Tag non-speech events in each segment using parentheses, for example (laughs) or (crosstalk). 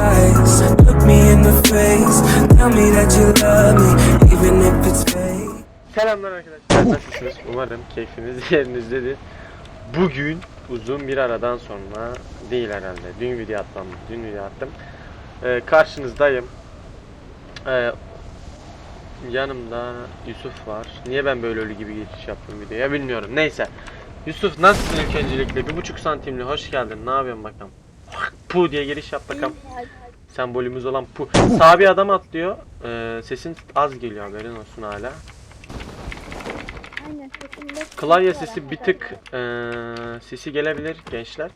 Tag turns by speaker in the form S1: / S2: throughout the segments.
S1: eyes. Look me in the face. Tell me that you love me, even if it's fake.
S2: Selamlar arkadaşlar. Nasılsınız? Umarım keyfiniz (laughs) yerinizdedir. Bugün uzun bir aradan sonra değil herhalde. Dün video attım. Dün video attım. Ee, karşınızdayım. Ee, yanımda Yusuf var. Niye ben böyle ölü gibi geçiş yaptım videoya bilmiyorum. Neyse. Yusuf nasılsın ilk öncelikle? Bir buçuk santimli hoş geldin. Ne yapıyorsun bakalım? Pu diye giriş yap bakalım. Sembolümüz olan pu. Sağ bir adam atlıyor. Ee, sesin az geliyor haberin olsun hala. Klavye sesi bir tık eee sesi gelebilir gençler.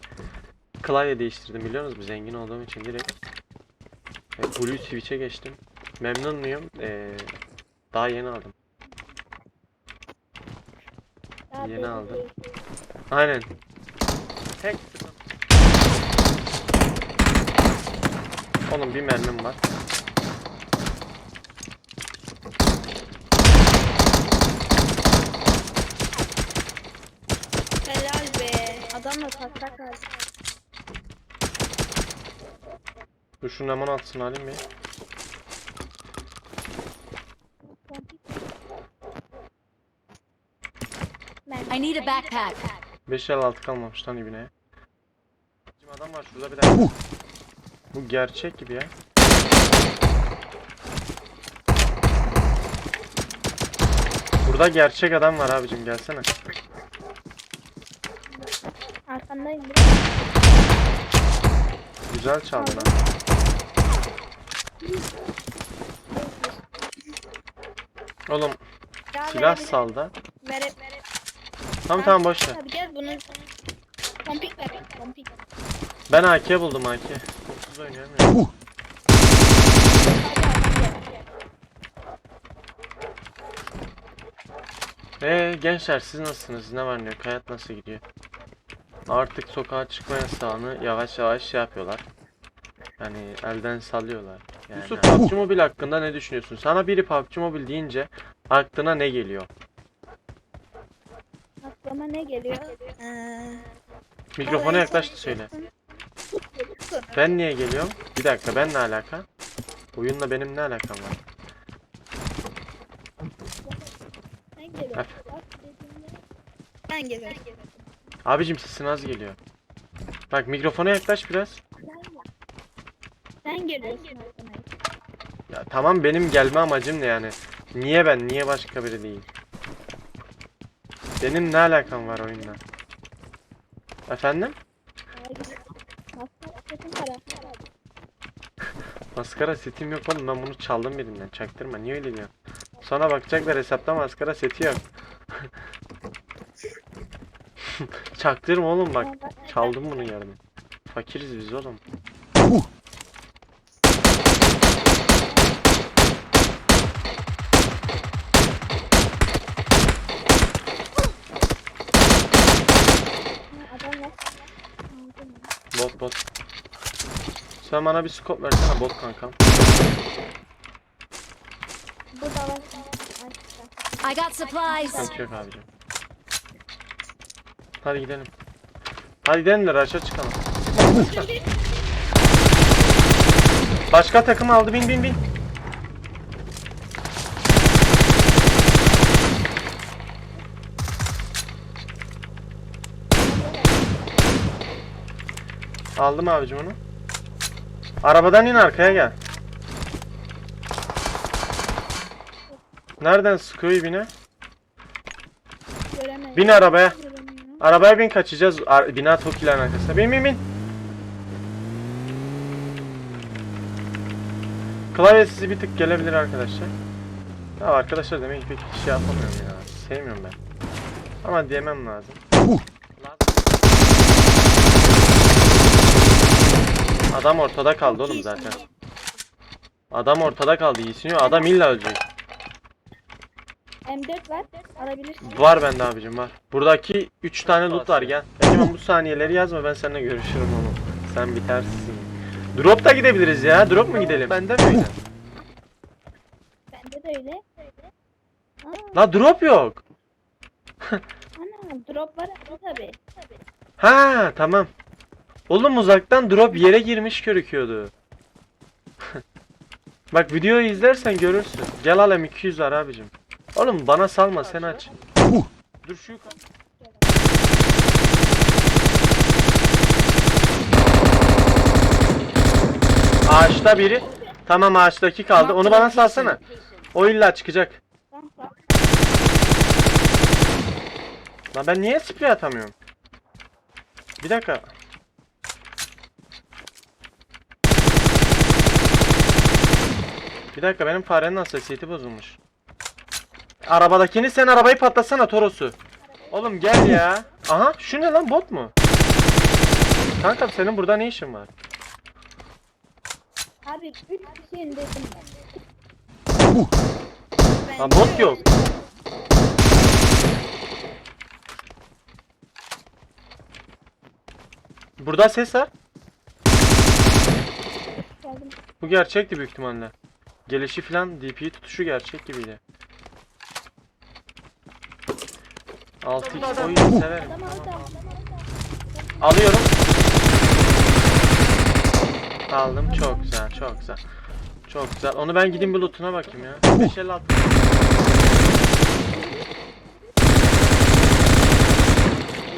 S2: Klavye değiştirdim biliyor musunuz? Zengin olduğum için direkt. E, Blue Switch'e geçtim. Memnun muyum? Eee, daha yeni aldım. Yeni aldım. Aynen. Tek Oğlum bir mermim var.
S3: Helal be. Adamla taklak aldı.
S2: Dur şunun hemen altısını alayım bir.
S3: Ben
S4: I need a backpack.
S2: 5 el altı kalmamış lan ibine. Adam var şurada bir dakika. Bu gerçek gibi ya. Burada gerçek adam var abicim gelsene.
S3: arkandayım.
S2: Güzel çaldın ha. Oğlum
S3: Ya
S2: silah
S3: verebilir-
S2: sal da.
S3: Vere, vere.
S2: Tamam tamam boş ver.
S3: Abi gel bunu. Pompik ver. Pompik.
S2: Ben AK buldum AK.
S3: Gel.
S2: Eee gençler siz nasılsınız? Ne var ne yok? Hayat nasıl gidiyor? Artık sokağa çıkma yasağını yavaş yavaş şey yapıyorlar. Yani elden salıyorlar. Yani Yusuf PUBG Mobile hakkında ne düşünüyorsun? Sana biri PUBG Mobile deyince aklına ne geliyor?
S3: Aklıma ne geliyor? Ee,
S2: Mikrofona yaklaş da söyle. Ben niye geliyorum? Bir dakika ben ne alaka? Oyunla benim ne alakam var?
S3: Ben geliyorum.
S2: Abicim sesin az geliyor. Bak mikrofona yaklaş biraz.
S3: Sen geliyorsun.
S2: Ya tamam benim gelme amacım ne yani? Niye ben? Niye başka biri değil? Benim ne alakam var oyunla? Efendim?
S3: Maskara sesin para.
S2: Maskara setim yok oğlum ben bunu çaldım birinden çaktırma niye öyle diyorsun? Sonra bakacaklar hesapta maskara seti yok. (laughs) Çaktırma oğlum bak çaldım bunu yarın. Fakiriz biz oğlum. Bot bot. Sen bana bir scope versene bot kankam.
S3: Var.
S4: I got supplies.
S2: Sıkıntı yok abicim. Hadi gidelim. Hadi gidelim de rush'a çıkalım. Başka takım aldı bin bin bin. Aldım abicim onu. Arabadan in arkaya gel. Nereden sıkıyor ibine? Bin arabaya.
S3: Göremiyorum.
S2: Arabaya bin kaçacağız. Ar- bina Toki'lerin arkasına. Bin bin bin. Klavye sizi bir tık gelebilir arkadaşlar. Ya arkadaşlar demek ki pek şey yapamıyorum ya. Sevmiyorum ben. Ama diyemem lazım. Adam ortada kaldı oğlum zaten. Adam ortada kaldı. İyisini. Adam illa ölecek.
S3: M4 var. Alabilirsin.
S2: Var bende abicim var. Buradaki 3 tane loot var gel. Hemen bu saniyeleri yazma ben seninle görüşürüm oğlum. Sen bitersin. Drop da gidebiliriz ya. Drop mu gidelim? Bende mi öyle?
S3: Bende de öyle. Aa,
S2: La drop yok.
S3: ana drop var tabi.
S2: Ha tamam. Oğlum uzaktan drop yere girmiş gözüküyordu. (laughs) Bak videoyu izlersen görürsün. Gel al M200 var abicim. Oğlum bana salma sen aç. Dur şu yukarı. Ağaçta biri. Tamam ağaçtaki kaldı. Onu bana salsana. O illa çıkacak. Lan ben niye sprey atamıyorum? Bir dakika. Bir dakika benim farenin hassasiyeti bozulmuş. Arabadakini sen arabayı patlasana Toros'u. Oğlum gel ya. Aha şu ne lan bot mu? Kanka senin burada ne işin var?
S3: Abi 3 kişi indirdim ben.
S2: Lan bot yok. Burada ses var.
S3: Geldim.
S2: Bu gerçekti büyük ihtimalle. Gelişi filan DP'yi tutuşu gerçek gibiydi. 6x oyunu severim. Alıyorum. Aldım. Çok güzel, çok güzel. Çok güzel. Onu ben gideyim bir lootuna bakayım ya. 556.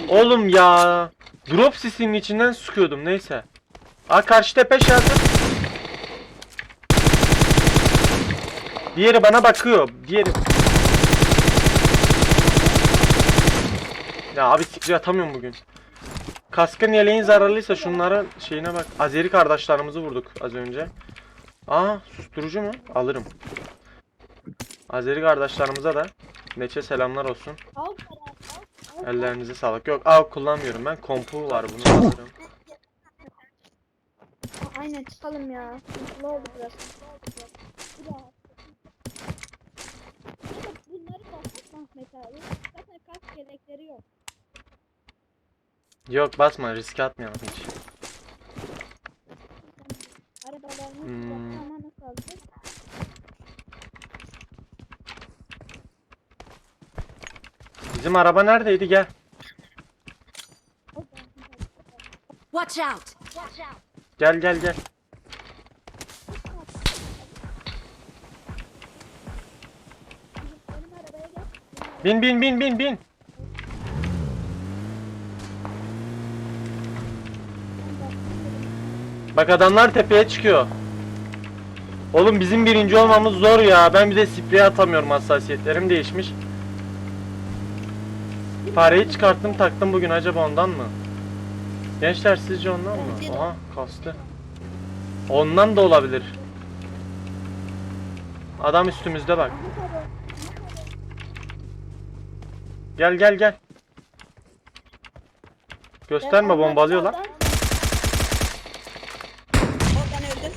S2: Oğlum ya. Drop sisinin içinden sıkıyordum neyse. Aa karşı tepe şartı. Diğeri bana bakıyor. Diğeri. Ya abi sikri atamıyorum bugün. Kaskın yeleğin zararlıysa şunların şeyine bak. Azeri kardeşlerimizi vurduk az önce. Aa susturucu mu? Alırım. Azeri kardeşlerimize de neçe selamlar olsun. Ellerinize sağlık. Yok av kullanmıyorum ben. Kompu var bunu alırım.
S3: Aynen çıkalım ya. Sıkıntılı oldu biraz. Biraz. Ahmet abi. Zaten kaç yelekleri yok.
S2: Yok basma riske atmayalım hiç.
S3: Arabalarını
S2: Hmm.
S3: ama nasıl alacak?
S2: Bizim araba neredeydi gel.
S4: Watch out!
S2: Gel gel gel.
S3: benim arabaya gel.
S2: Bin bin bin bin bin. Bak adamlar tepeye çıkıyor. Oğlum bizim birinci olmamız zor ya. Ben bir de sprey atamıyorum hassasiyetlerim değişmiş. Fareyi çıkarttım taktım bugün acaba ondan mı? Gençler sizce ondan mı? Oha kastı. Ondan da olabilir. Adam üstümüzde bak. Gel gel gel. Gösterme bombalıyorlar.
S3: Oradan öldür.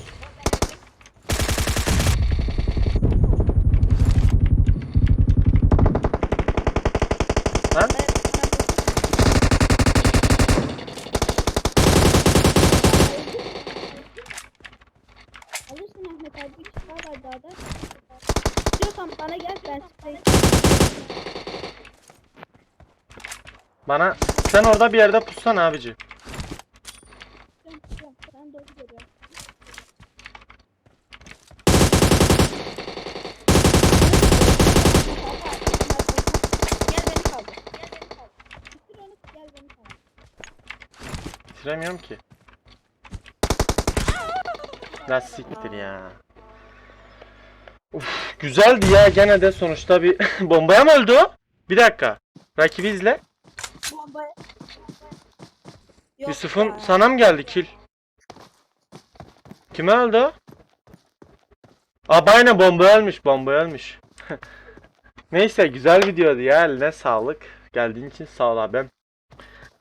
S2: Lan
S3: Alırsın Ahmet abi. Bir kişi daha var dağda. İstiyorsan bana gel ben sprey
S2: bana sen orada bir yerde pussana abici. Bitiremiyorum ki. Ya siktir ya. Uf, güzeldi ya gene de sonuçta bir (laughs) bombaya mı öldü? Bir dakika. Rakibi izle.
S3: Yok
S2: Yusuf'un
S3: ya.
S2: sana mı geldi kill? Kime öldü o? Aa bomba ölmüş, bomba ölmüş. (laughs) Neyse güzel videoydu ya eline sağlık. Geldiğin için sağ ol abim.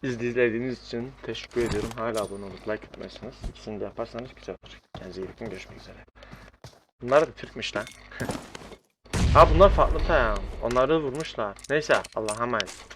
S2: İzlediğiniz için teşekkür ediyorum. Hala abone olup like etmezsiniz. İkisini de yaparsanız güzel olur. Kendinize iyi bakın. Görüşmek üzere. Bunlar da Türkmüş lan. (laughs) ha bunlar farklı tamam. Onları vurmuşlar. Neyse Allah'a emanet.